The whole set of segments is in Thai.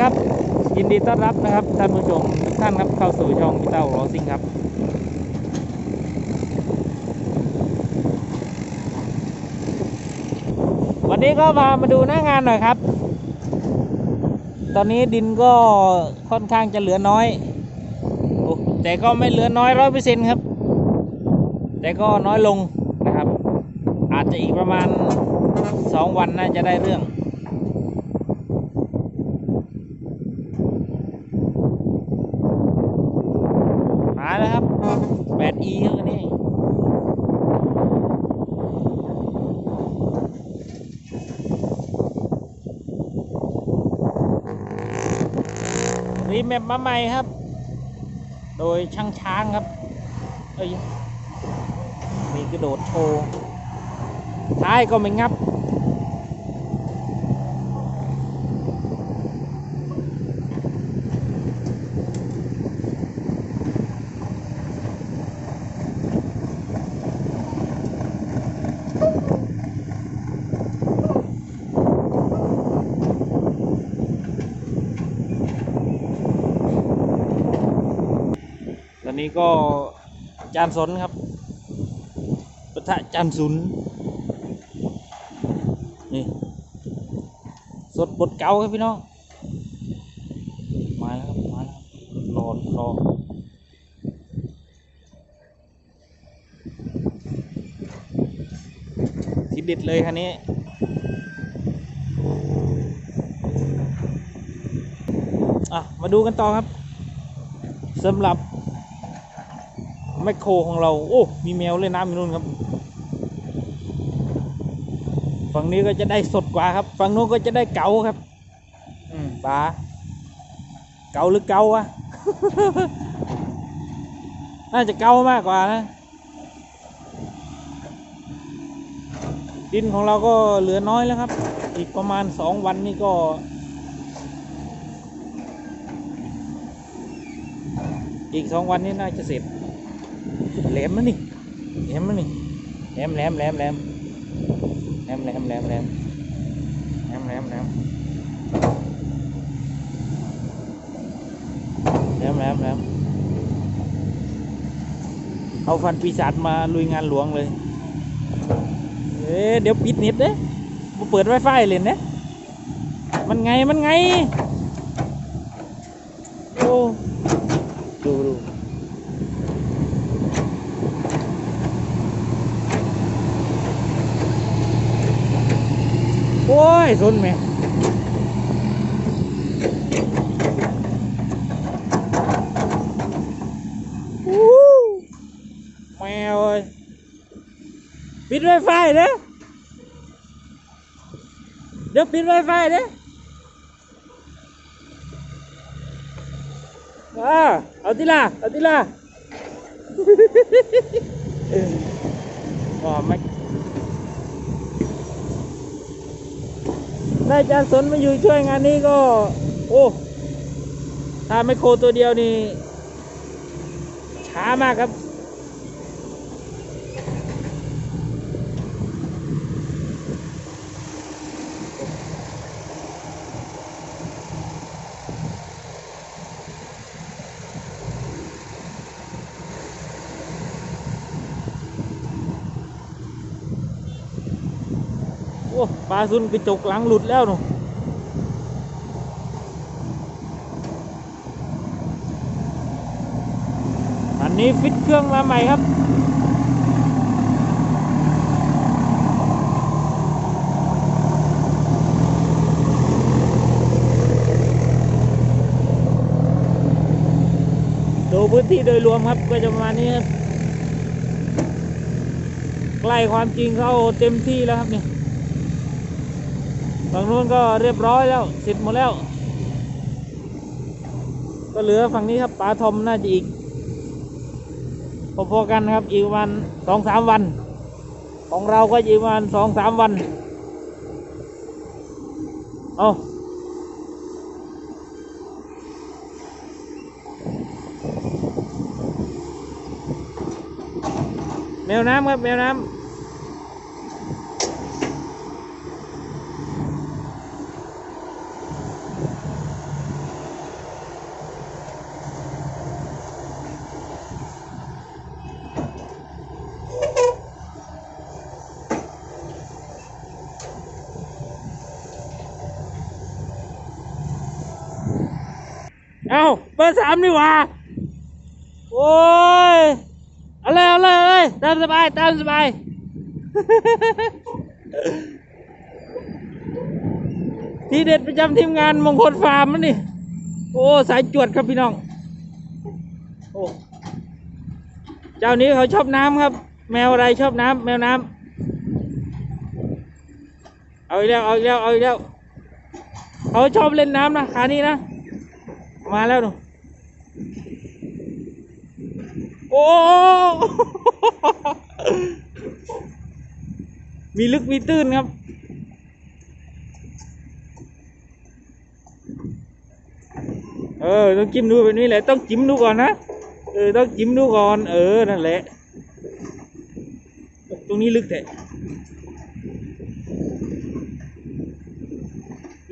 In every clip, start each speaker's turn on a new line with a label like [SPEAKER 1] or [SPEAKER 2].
[SPEAKER 1] ครับ ยินดีต้อนรับนะครับท่านผู้ชมทุกท่านครับเข้าสู่ช่องพี่เต้ารอซิ่งครับ วันนี้ก็พามาดูหน้างานหน่อยครับ ตอนนี้ดินก็ค่อนข้างจะเหลือน้อยโอ้แต่ก็ไม่เหลือน้อยร้อยเปอร์เซ็นต์ครับ แต่ก็น้อยลงนะครับ อาจจะอีกประมาณสองวันน่าจะได้เรื่อง มา แล้วครับ 8e ครับอันนี้รีแมปมาใหม่ครับ โดยช่างช้างครับ เอ้ย มีกระโดดโชว์ ท้ายก็ไม่งับ อนนี้ก็จานสนครับปะทะจานสุนนี่สดบดเก่าครับพี่น้องมาแล้วครับมาแล้วรอรอทีเด็ดเลยคันนี้อะมาดูกันต่อครับสำหรับ มคโครของเรา โอ้ มีแมวเล่นน้ำอยู่นู่นครับ ฝั่งนี้ก็จะได้สดกว่าครับ ฝั่งนู้นก็จะได้เก๋าครับ อืมปลาเก๋าหรือเก๋าวะ น่าจะเก๋ามากกว่านะ ดินของเราก็เหลือน้อยแล้วครับ อีกประมาณสองวันนี่ก็อีกสองวันนี้น่าจะเสร็จ แหลมมั้นี่แหลมมั้นี่แหลมแหลมแหลมแหลมแหลมแหลมแหลมแหลมแหลมแหลมแหลมแหลมแหลมแหลมเอาฟันปีศาจมาลุยงานหลวงเลยเอ๊เดี๋ยวปิดเน็ตเด้มาเปิดไวไฟเลยเนี่ยมันไงมันไง โอ้ดูดู โอ้ยทนแม่อู้แมวเอ้ยปิดไวไฟเด้อเดี๋ยวปิดไวไฟเด้ออ่าเอาทีละเอาทีละอ๋อไม่ ได้ อาจารย์สนมาอยู่ช่วยงานนี้ก็ โอ้ถ้าไม่โคตัวเดียวนี่ช้ามากครับ อ้ปลาซุนกระจกหลังหลุดแล้วหนูอันนี้ฟิตเครื่องมาใหม่ครับดูพื้นที่โดยรวมครับก็จะประมาณนี้ครับใกล้ความจริงเข้าเต็มที่แล้วครับเนี่ย ฝั่งนู้นก็เรียบร้อยแล้วเสร็จหมดแล้ว ก็เหลือฝั่งนี้ครับปลาทอมน่าจะอีกพอๆกันครับอีกประมาณสองสามวัน ของเราก็อีกประมาณสองสามวันเอาแมวน้ำครับแมวน้ำ เบอร์สามนี่หว่า โอ้ยเอาเลยเอาเลยเอาเลยตามสบายตามสบาย ทีเด็ดประจำทีมงานมงคลฟาร์มมันนี่ โอ้ สายจวดครับพี่น้อง โอ้ เจ้านี้เขาชอบน้ำครับ แมวอะไรชอบน้ำแมวน้ำ เอาอีกแล้ว เอาอีกแล้ว เอาอีกแล้ว เขาชอบเล่นน้ำนะขานี้นะ มาแล้วหนู โอ้ มีลึกมีตื้นครับ เออ ต้องจิ้มดูแบบนี้แหละ ต้องจิ้มดูก่อนนะ เออ ต้องจิ้มดูก่อน เออ นั่นแหละ ตรงนี้ลึกแต่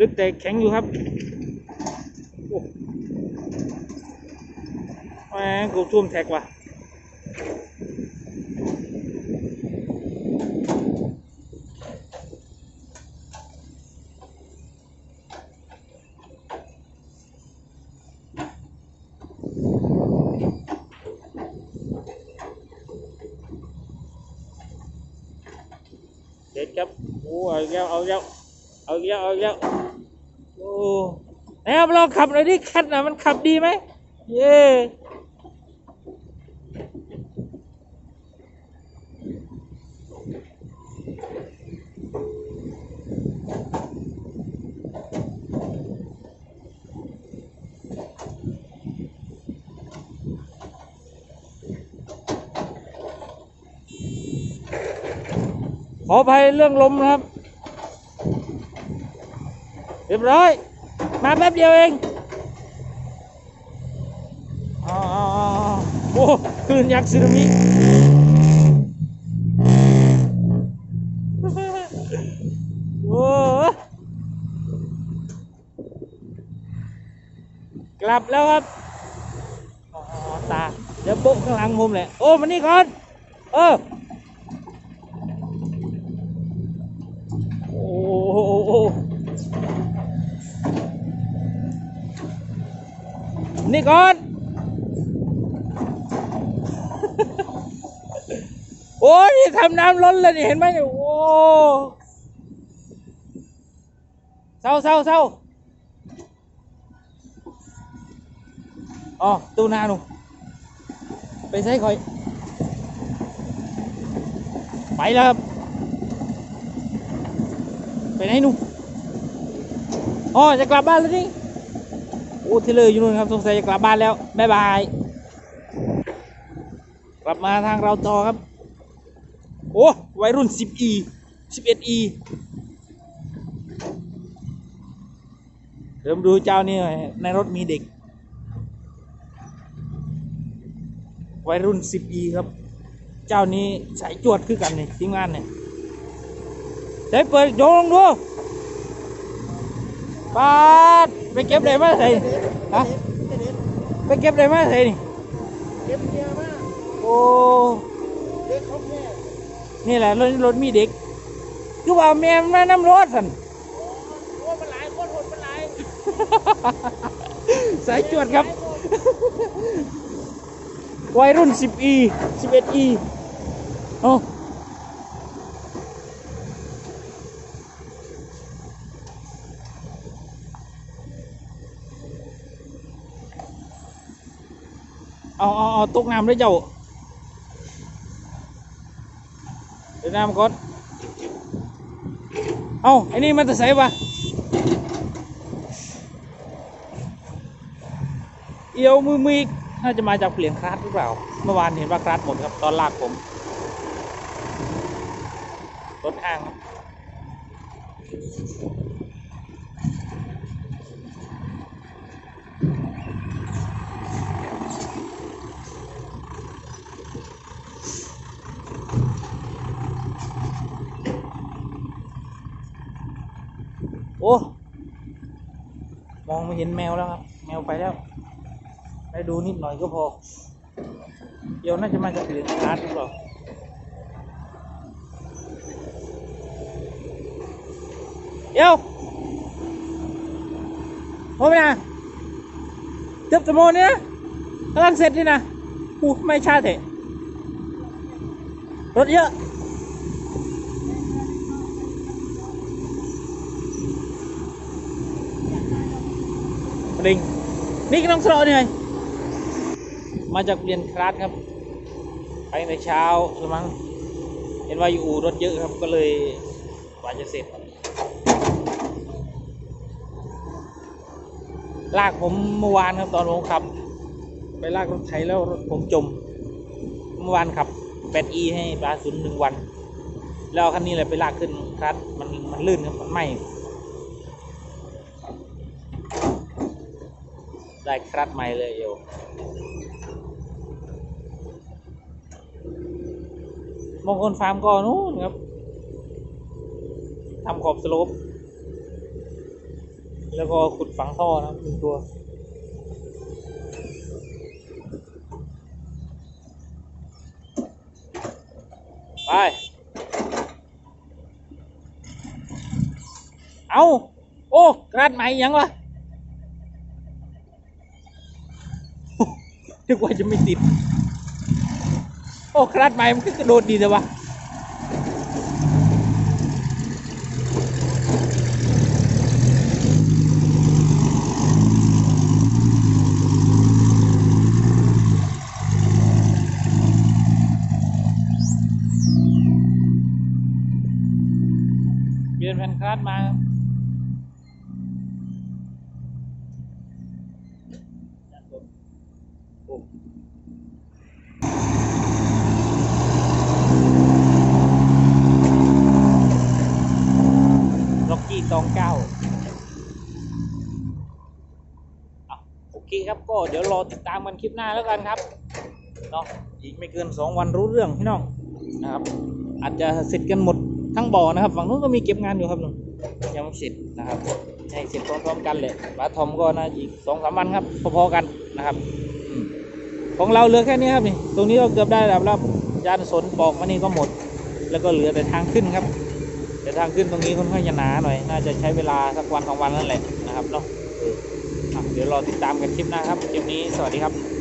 [SPEAKER 1] ลึกแต่แข็งอยู่ครับโอ้แหมกูท่วมแท็กว่ะ เด็ดครับโอ้เอาแล้วเอาแล้วเอาแล้วเอาแล้วโอ้ไหนครับลองขับหน่อยดิคันน่ะมันขับดีไหมเย้ ขออภัยเรื่องลมนะครับ เรียบร้อย มาแป๊บเดียวเองอ๋อโอ้คลื่นยักษ์สึนามิโอ้กลับแล้วครับตา เดี๋ยวโป๊ะข้างหลังผมแหละ โอ้ มานี่ก่อน เออ โอ้โหโอ้โหนี่ ก่อน โอ้ยทำน้ำล้นเลยนี่เห็นไหมเนี่ยโอ้เศร้าเศร้าเศร้าอ๋อตูนาหนูไปใช้คอย ไปแล้วครับ ไปไหนหนูอ๋อจะกลับบ้านแล้วนี่ โอ้เทเลอร์อยู่นู่นครับสงสัยจะกลับบ้านแล้วบ๊ายบาย กลับมาทางเราต่อครับ โอ้วัยรุ่น 10e 11e เริ่มดูเจ้านี่หน่อยในรถมีเด็ก วัยรุ่น 10e ครับ เจ้านี้สายจวดคือกันนี่ทีมงานเนี่ยเดี๋ยวเปิดโยงลงดูป ดไปเก็บได้มาใส่ฮะไปเก็บได้มาใส่นี่
[SPEAKER 2] เก็บเมียมาก
[SPEAKER 1] โอ้
[SPEAKER 2] เด็กเขาแค่
[SPEAKER 1] นี่แหละรถรถมีเด็กคือว่าแม่มันมาน้ำรถสัน
[SPEAKER 2] โอ้มันหลายคนหดมันหลาย
[SPEAKER 1] สายจวดครับวัยรุ่น 10e 11e โอ้ เอาเอาเอาตกน้ำด้วยเจ้าเดี๋ยวน้ำก่อนเอาไอ้นี่มันจะใส่ปะเอียวมือมีกน่าจะมาจากเปลี่ยนคลาสหรือเปล่า เมื่อวานเห็นว่าคลาสหมดครับตอนลากผมรถห้างครับ โอ้ มองไม่เห็นแมวแล้วครับ แมวไปแล้วได้ดูนิดหน่อยก็พอ เดี๋ยวน่าจะมาจากเหลืองคลาสหรือเปล่าเดี๋ยวโทรไปนะเกือบจะโมงเนี่ยนะกำลังเสร็จนี่นะอู้ไม่ชาเถอะรถเยอะ ริงนี่ก็ต้องสโลนี่ไงมาจากเรียนคลาสครับ ไปในเช้าใช่มั้งเห็นว่าอยู่อู่รถเยอะครับก็เลยกว่าจะเสร็จลากผมเมื่อวานครับตอนผมขับ ไปลากรถไถแล้วรถผมจม เมื่อวานขับแปดอีให้ปลาศูนย์หนึ่งวัน แล้วคันนี้เลยไปลากขึ้นคลัดมันมันลื่นครับมันไหม ได้คลัดใหม่เลยโยมงคลฟาร์มก็นู้นครับทำขอบสโลปแล้วก็ขุดฝังท่อนะครับหนึ่งตัว ไป เอาโอ้กระดใหม่ยังวะ นึกว่าจะไม่ติด โอ้คลาดไม้มันก็กระโดดดีแต่วะ ล็อกกี้ตองเก้าอะโอเคครับก็เดี๋ยวรอติดตามกันคลิปหน้าแล้วกันครับเนาะอีกไม่เกินสองวันรู้เรื่องพี่น้องนะครับ อาจจะเสร็จกันหมดทั้งบ่อนะครับ ฝั่งนู้นก็มีเก็บงานอยู่ครับนุ่นยังไม่เสร็จนะครับให้เสร็จพร้อมๆกันเลยปลาทอมก็น่าอีกสองสามวันครับพอๆกันนะครับ ของเราเหลือแค่นี้ครับนี่ตรงนี้ก็เกือบได้แล้วครับยานสนปอกมานี่ก็หมด แล้วก็เหลือแต่ทางขึ้นครับ แต่ทางขึ้นตรงนี้ค่อนข้างจะหนาหน่อยน่าจะใช้เวลาสักวันสองวันนั่นแหละนะครับเนาะเอออะเดี๋ยวรอติดตามกันคลิปหน้าครับคลิปนี้สวัสดีครับ